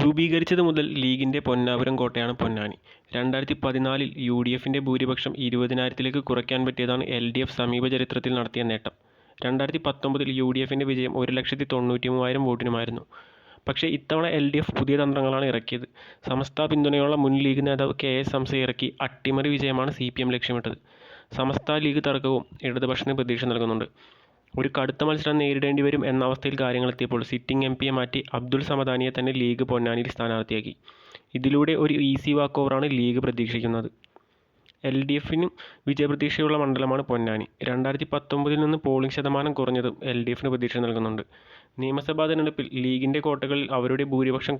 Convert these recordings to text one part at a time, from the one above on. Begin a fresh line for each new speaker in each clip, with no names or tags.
രൂപീകരിച്ചത് മുതൽ ലീഗിന്റെ പൊന്നാപുരം കോട്ടയാണ് പൊന്നാനി. രണ്ടായിരത്തി പതിനാലിൽ യു ഡി എഫിന്റെ ഭൂരിപക്ഷം ഇരുപതിനായിരത്തിലേക്ക് കുറയ്ക്കാൻ പറ്റിയതാണ് എൽ ഡി എഫ് സമീപ ചരിത്രത്തിൽ നടത്തിയ നേട്ടം. രണ്ടായിരത്തി പത്തൊമ്പതിൽ യു ഡി എഫിന്റെ വിജയം ഒരു ലക്ഷത്തി തൊണ്ണൂറ്റി മൂവായിരം വോട്ടിനുമായിരുന്നു. പക്ഷേ ഇത്തവണ എൽ ഡി എഫ് പുതിയ തന്ത്രങ്ങളാണ് ഇറക്കിയത്. സമസ്ത പിന്തുണയുള്ള മുൻ ലീഗ് നേതാവ് കെ എസ് ഹംസയെ ഇറക്കി അട്ടിമറി വിജയമാണ് സി പി എം ലക്ഷ്യമിട്ടത്. സമസ്ത ലീഗ് തർക്കവും ഇടതുപക്ഷത്തിന് പ്രതീക്ഷ നൽകുന്നുണ്ട്. ഒരു കടുത്ത മത്സരം നേരിടേണ്ടി വരും എന്ന അവസ്ഥയിൽ കാര്യങ്ങൾ എത്തിയപ്പോൾ സിറ്റിംഗ് എം പിയെ മാറ്റി അബ്ദുൾ സമദാനിയെ തന്നെ ലീഗ് പൊന്നാനിയിൽ സ്ഥാനാർത്ഥിയാക്കി. ഇതിലൂടെ ഒരു ഈസി വാക്ക് ഓവറാണ് ലീഗ് പ്രതീക്ഷിക്കുന്നത്. എൽ ഡി എഫിനും വിജയപ്രതീക്ഷയുള്ള മണ്ഡലമാണ് പൊന്നാനി. രണ്ടായിരത്തി പത്തൊമ്പതിൽ നിന്ന് പോളിംഗ് ശതമാനം കുറഞ്ഞതും എൽ ഡി എഫിന് പ്രതീക്ഷ നൽകുന്നുണ്ട്. നിയമസഭാ തെരഞ്ഞെടുപ്പിൽ ലീഗിന്റെ കോട്ടകളിൽ അവരുടെ ഭൂരിപക്ഷം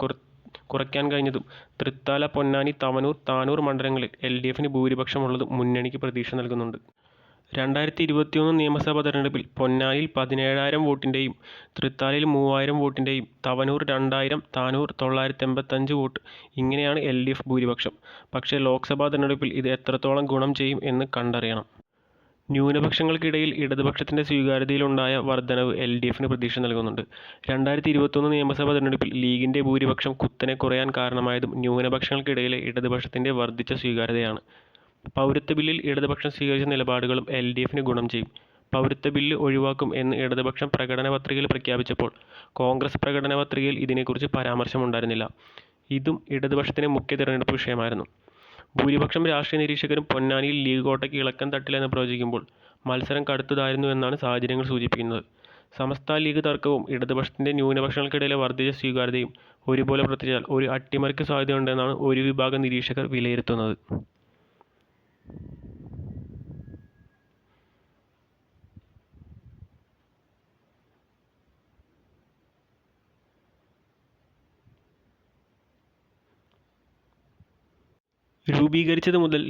കുറയ്ക്കാൻ കഴിഞ്ഞതും തൃത്താല, പൊന്നാനി, തവനൂർ, താനൂർ മണ്ഡലങ്ങളിൽ എൽ ഡി എഫിന് ഭൂരിപക്ഷമുള്ളതും മുന്നണിക്ക് പ്രതീക്ഷ നൽകുന്നുണ്ട്. രണ്ടായിരത്തി ഇരുപത്തിയൊന്ന് നിയമസഭാ തെരഞ്ഞെടുപ്പിൽ പൊന്നാനിയിൽ പതിനേഴായിരം വോട്ടിന്റെയും തൃത്താലയിൽ മൂവായിരം വോട്ടിന്റെയും തവനൂർ രണ്ടായിരം, താനൂർ തൊള്ളായിരത്തി എൺപത്തഞ്ച് വോട്ട് ഇങ്ങനെയാണ് എൽ ഡി എഫ് ഭൂരിപക്ഷം. പക്ഷേ ലോക്സഭാ തെരഞ്ഞെടുപ്പിൽ ഇത് എത്രത്തോളം ഗുണം ചെയ്യും എന്ന് കണ്ടറിയണം. ന്യൂനപക്ഷങ്ങൾക്കിടയിൽ ഇടതുപക്ഷത്തിന്റെ സ്വീകാര്യതയിലുണ്ടായ വർധനവ് എൽ ഡി എഫിന് പ്രതീക്ഷ നൽകുന്നുണ്ട്. രണ്ടായിരത്തി ഇരുപത്തൊന്ന് നിയമസഭാ തെരഞ്ഞെടുപ്പിൽ ലീഗിന്റെ ഭൂരിപക്ഷം കുത്തനെ കുറയാൻ കാരണമായതും ന്യൂനപക്ഷങ്ങൾക്കിടയിലെ ഇടതുപക്ഷത്തിന്റെ വർദ്ധിച്ച സ്വീകാര്യതയാണ്. പൗരത്വ ബില്ലിൽ ഇടതുപക്ഷം സ്വീകരിച്ച നിലപാടുകളും എൽ ഡി എഫിന് ഗുണം ചെയ്യും. പൗരത്വ ബില്ല് ഒഴിവാക്കും എന്ന് ഇടതുപക്ഷം പ്രകടന പത്രികയിൽ പ്രഖ്യാപിച്ചപ്പോൾ കോൺഗ്രസ് പ്രകടന പത്രികയിൽ ഇതിനെക്കുറിച്ച് പരാമർശമുണ്ടായിരുന്നില്ല. ഇതും ഇടതുപക്ഷത്തിന് മുഖ്യ തിരഞ്ഞെടുപ്പ് വിഷയമായിരുന്നു. ഭൂരിപക്ഷം രാഷ്ട്രീയ നിരീക്ഷകരും പൊന്നാനിയിൽ ലീഗ് കോട്ടയ്ക്ക് ഇളക്കം തട്ടില്ലെന്ന് പ്രവചിക്കുമ്പോൾ മത്സരം കടുത്തതായിരുന്നു എന്നാണ് സാഹചര്യങ്ങൾ സൂചിപ്പിക്കുന്നത്. സമസ്ത ലീഗ് തർക്കവും ഇടതുപക്ഷത്തിന്റെ ന്യൂനപക്ഷങ്ങൾക്കിടയിലെ വർദ്ധിച്ച സ്വീകാര്യതയും ഒരുപോലെ പ്രവർത്തിച്ചാൽ ഒരു അട്ടിമറിക്ക് സാധ്യതയുണ്ടെന്നാണ് ഒരു വിഭാഗം നിരീക്ഷകർ വിലയിരുത്തുന്നത്. രൂപീകരിച്ചത് മുതൽ